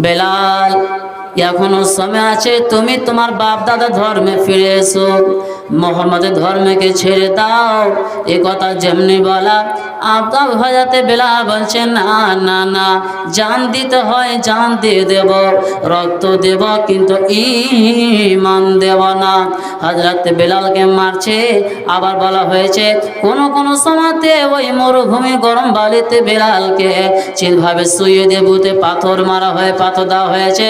বেলাল এখনও সময় আছে তুমি তোমার বাপ দাদা ধর্মে ফিরে এসো। মোহাম্মদের ধর্মকে ছেড়ে দাও। এ কথা যেমনি বলা আবদাব হজাতে বেলা বলছে, না না না, জান দিতে হয়, জান দিয়ে দেব, রক্ত দেব, কিন্তু ইমান দেব না। হজরত বেলালকে মারছে। আবার বলা হয়েছে, কোন কোন সময়তে ওই মরুভূমি গরম বালিতে বেলালকে চিলভাবে শুয়ে দিয়ে বুতে পাথর মারা হয়, পাথর দেওয়া হয়েছে।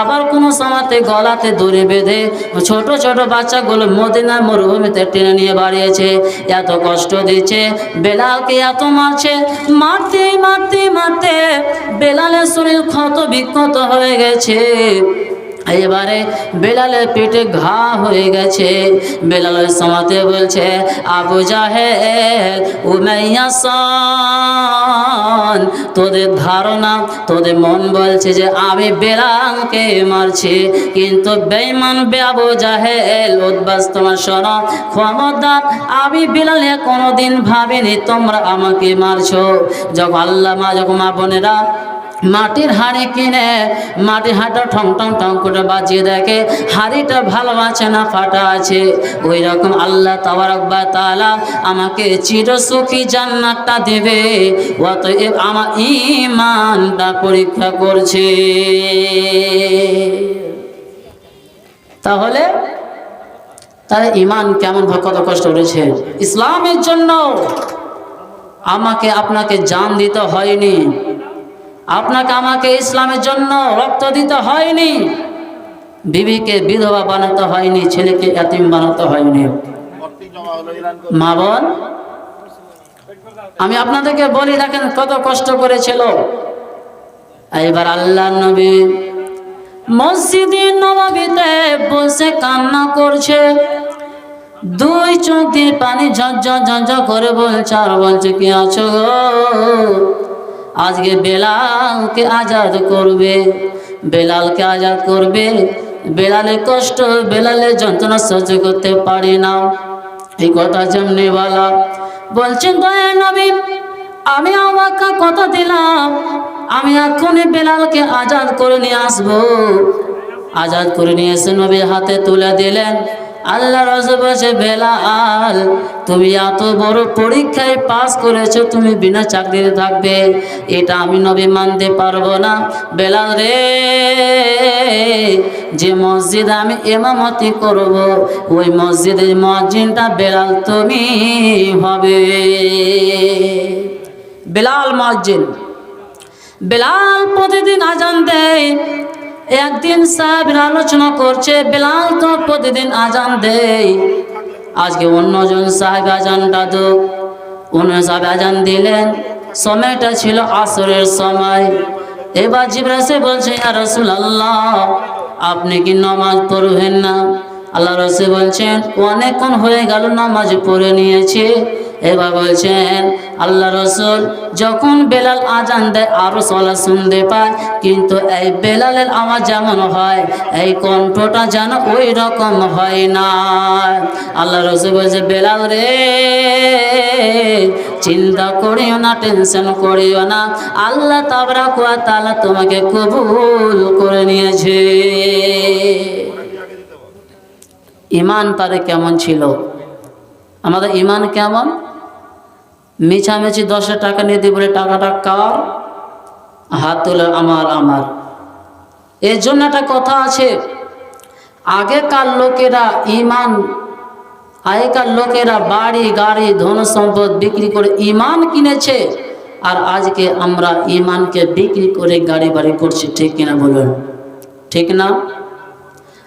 আবার কোনো সময়তে গলাতে দড়ি বেঁধে ছোট ছোট বাচ্চাগুলো মদিনার মরুভূমিতে টেনে নিয়ে বাড়িয়েছে, এত কষ্ট দিচ্ছে, বেলালকে এত মারছে মারতে মারতে মারতে বেলালের শরীর ক্ষত বিক্ষত হয়ে গেছে। এবারে বেলালের পেটে ঘা হয়ে গেছে। বেলালের সমাতে বলছে, আবু জাহেদ উমাইয়া তোদের ধারণা, তোদের মন বলছে যে আমি বেলালকে মারছি। কিন্তু বেইমান আবু জাহেল, উদ্বাস তোমার শোনো ক্ষমতার আমি বেলালে কোনোদিন ভাবিনি তোমরা আমাকে মারছো। যখন আল্লাহ মা যখন মা বোনেরা মাটির হাঁড়ি কিনে, মাটির হাঁটা ঠং টং টং করে বাজিয়ে দেখে, হাঁড়িটা ভালো আছে না ফাটা আছে? ওই রকম আল্লাহ তাবারকবা তাআলা আমাকে চিরসুখী জান্নাতটা দেবে, অতএব আমার ইমানটা পরীক্ষা করছে। তাহলে তাহলে ইমান কেমন কত কষ্ট করেছে? ইসলামের জন্য আমাকে আপনাকে জান দিতে হয়নি। আপনাকে আমাকে ইসলামের জন্য রক্ত দিতে হয়নি, বিবিকে বিধবা বানাতে হয়নি, ছেলেকে এতিম বানাতে হয়নি। মা বোন, আমি আপনাদেরকে বলি, দেখেন কত কষ্ট করেছিল। এবার আল্লাহ নবী মসজিদে নবাবিতে বসে কান্না করছে। দুই চোখ দিয়ে পানি ঝরঝর ঝরঝর করে বলছে, আর বলছে, কি আছো গো? আজকে বেলালকে আজাদ করবে, বেলালকে আজাদ করবে। বেলালে কষ্ট, বেলালে যন্ত্রণা সহ্য করতে পারি না। এই কথা যেমনি বলা। বলছেন, দয়া নবী, আমি আমাকে কথা দিলাম। আমি এখনই বেলালকে আজাদ করে নিয়ে আসব। আজাদ করে নিয়ে এসে নবীর হাতে তুলে দিলেন। আল্লাহ রসে বসে বেলাল, তুমি এত বড় পরীক্ষায় পাস করেছ, তুমি বিনা চাকরিতে থাকবে। এটা আমি নবী মানতে পারব না। বেলাল রে, যে মসজিদে আমি এমামতি করব, ওই মসজিদের মসজিদটা বেলাল তুমি হবে। বেলাল মসজিদ। বেলাল প্রতিদিন আজান দেয়। একদিন সাহেবের আলোচনা করছে, বেলাল তো প্রতিদিন আজান দেয়। আজকে অন্যজন সাহেব আজানটা তো অন্য সাহেব আজান দিলেন। সময়টা ছিল আসরের সময়। এবার জিব্রাসে বলছে রসুল আল্লাহ আপনি কি নমাজ পড়বেন না? আল্লাহ রসে বলছেন, অনেকক্ষণ হয়ে গেল, নামাজ পড়ে নিয়েছে। এবার বলছেন আল্লাহ রসুল যখন বেলাল আজান দেয়, আরও সলা শুনতে পায়। কিন্তু এই বেলালের আওয়াজ যেমন হয়, এই কণ্ঠটা যেন ওই রকম হয় না। আল্লাহ রসুল বলছে, বেলাল রে, চিন্তা করিও না, টেনশন করিও না। আল্লাহ তাবরা কুয়া তালা তোমাকে কবুল করে নিয়েছে। ইমান তারে কেমন ছিল? আমাদের ইমান কেমন? মিছামিছি দশ টাকা নিয়ে দিই বলে, টাকাটা কার? হাত তুলে, আমার আমার। এর জন্য একটা কথা আছে। আগেকার লোকেরা ইমান, আগেকার লোকেরা বাড়ি, গাড়ি, ধন সম্পদ বিক্রি করে ইমান কিনেছে। আর আজকে আমরা ইমানকে বিক্রি করে গাড়ি বাড়ি করছি, ঠিক কিনা বলুন? ঠিক না?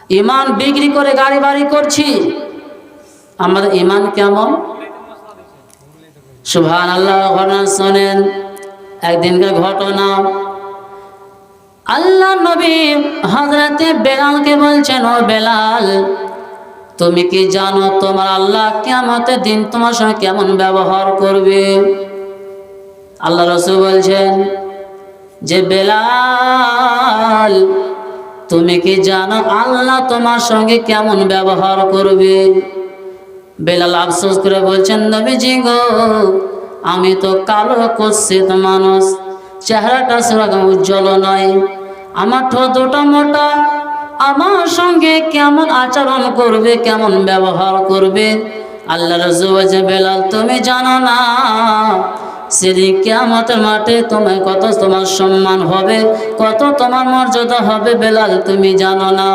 ইমান বিক্রি করে গাড়ি বাড়ি করছি। আমাদের ইমান কেমন? সুভান আল্লাহ ঘটনা শোনেন। একদিনকার ঘটনা। আল্লাহ নবী হজরতে বেলালকে বলছেন, ও বেলাল, তুমি কি জানো তোমার আল্লাহ কেমতের দিন তোমার সঙ্গে কেমন ব্যবহার করবে? আল্লাহ রসুল বলছেন, যে বেলাল, তুমি কি জানো আল্লাহ তোমার সঙ্গে কেমন ব্যবহার করবে? বেলাল আফসোস করে বলছেন, নবীজি গো, আমি তো কালো কুৎসিত মানুষ। চেহারাটা সেরকম উজ্জ্বল নয়। আমার ঠোঁট দুটো মোটা। আমার সঙ্গে কেমন আচরণ করবে, কেমন ব্যবহার করবে? আল্লাহ রসুল বলছে, বেলাল, তুমি জানো না, সেদিন কেয়ামতের মাঠে তোমায় কত তোমার সম্মান হবে, কত তোমার মর্যাদা হবে। বেলাল, তুমি জানো না।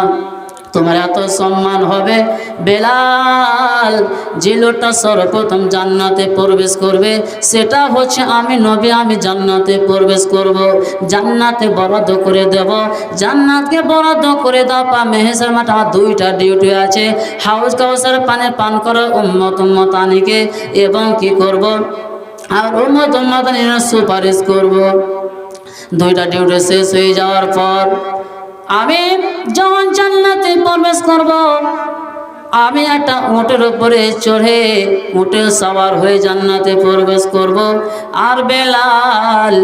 তোমার এত সম্মান হবে? বেলাল, যে লোকটা সর্বপ্রথম জান্নাতে প্রবেশ করবে, সেটা হচ্ছে আমি নবী, আমি জান্নাতে প্রবেশ করব। জান্নাতে বরাদ্দ করে দেব। জান্নাতকে বরাদ্দ করে দাও, পা মেহেসের মাঠে দুইটা ডিউটি আছে। হাউস কাউসার পানে পান করা, উম্মত উম্মত আনিকে এবং কি করব? আর উম্মত উম্মত আনির সুপারিশ করব। দুইটা ডিউটি শেষ হয়ে যাওয়ার পর আমি যখন জান্নাতে প্রবেশ করব আমি একটা উটের উপরে চড়ে উটে সবার হয়ে জান্নাতে প্রবেশ করব। আর বেলাল,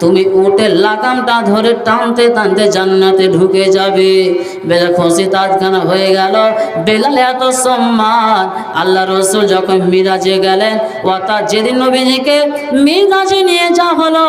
তুমি উটের লাগামটা ধরে টানতে টানতে জান্নাতে ঢুকে যাবে। বেলা খুশি তাজখানা হয়ে গেল। বেলাল এত সম্মান, আল্লাহ রসুল যখন মিরাজে গেলেন অর্থাৎ যেদিন নবীজিকে মিরাজে নিয়ে যাওয়া হলো।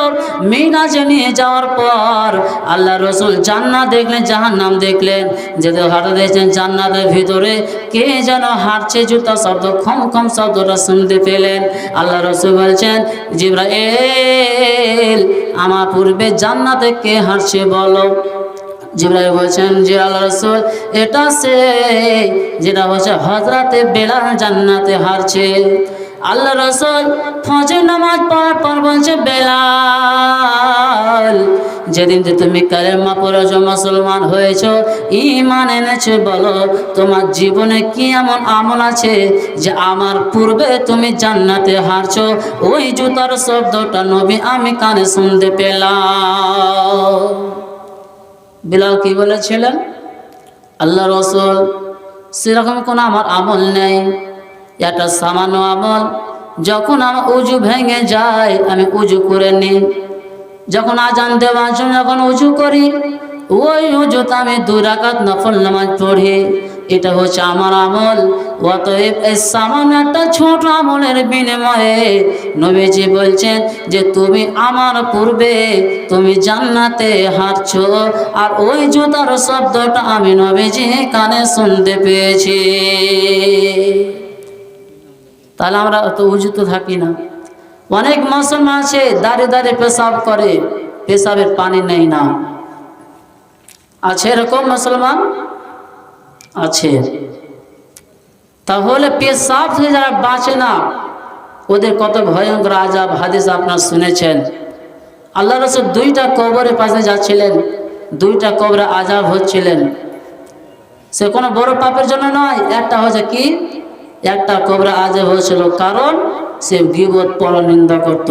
মিরাজে নিয়ে যাওয়ার পর আল্লাহ রসুল জান্নাত দেখলেন জাহান নাম দেখলেন। যেতে হঠাৎ দেখছেন জান্নাতের ভিতরে কে যেন হাঁটছে জুতা শব্দ, খম খম শব্দটা শুনতে পেলেন। আল্লাহ রসুল বলছেন, জিব্রাইল, আমার পূর্বে জান্নাতে কে হাঁটছে বলো? জিব্রাইল বলছেন, যে আল্লাহ রসুল, এটা সে যেটা হচ্ছে হজরাতে বেলাল জান্নাতে হারছে। আল্লাহ রসুল ফজর নামাজ পড়ার পর বলছে, বেলাল যেদিন যে তুমি কালেমা পড়েছ মুসলমান হয়েছ ইমান এনেছো, বলো, তোমার জীবনে কি এমন আমল আছে যে আমার পূর্বে তুমি জান্নাতে হারছো? ওই জুতার শব্দটা নবী আমি কানে শুনতে পেলাম। বিলাল কি বলেছিলেন? আল্লাহ রসুল, সেরকম কোনো আমার আমল নেই। একটা সামান্য আমল। যখন আমার উজু ভেঙে যায়, আমি উজু করে নিই। যখন আজান জন্য যখন উজু করি, ওই উজুতে আমি দুই রাকাত নফল নামাজ পড়ি। এটা হচ্ছে আমার আমল। অতএব এই সামান্য একটা ছোট আমলের বিনিময়ে নবীজি বলছেন যে, তুমি আমার পূর্বে তুমি জান্নাতে হাঁটছো, আর ওই জুতার শব্দটা আমি নবীজি কানে শুনতে পেয়েছি। তাহলে আমরা অত উজুত থাকি না। অনেক মুসলমান আছে দাঁড়িয়ে দাঁড়িয়ে পেশাব করে, পেশাবের পানি নেই না। আছে এরকম মুসলমান? আছে। তাহলে পেশাব থেকে যারা বাঁচে না, ওদের কত ভয়ঙ্কর আজাব হাদিস আপনার শুনেছেন। আল্লাহ রসুল দুইটা কবরের পাশে যাচ্ছিলেন, দুইটা কবরে আজাব হচ্ছিলেন। সে কোনো বড় পাপের জন্য নয়, একটা হচ্ছে কি? একটা কবরা আজে হয়েছিল কারণ সে গিবত পর নিন্দা করত।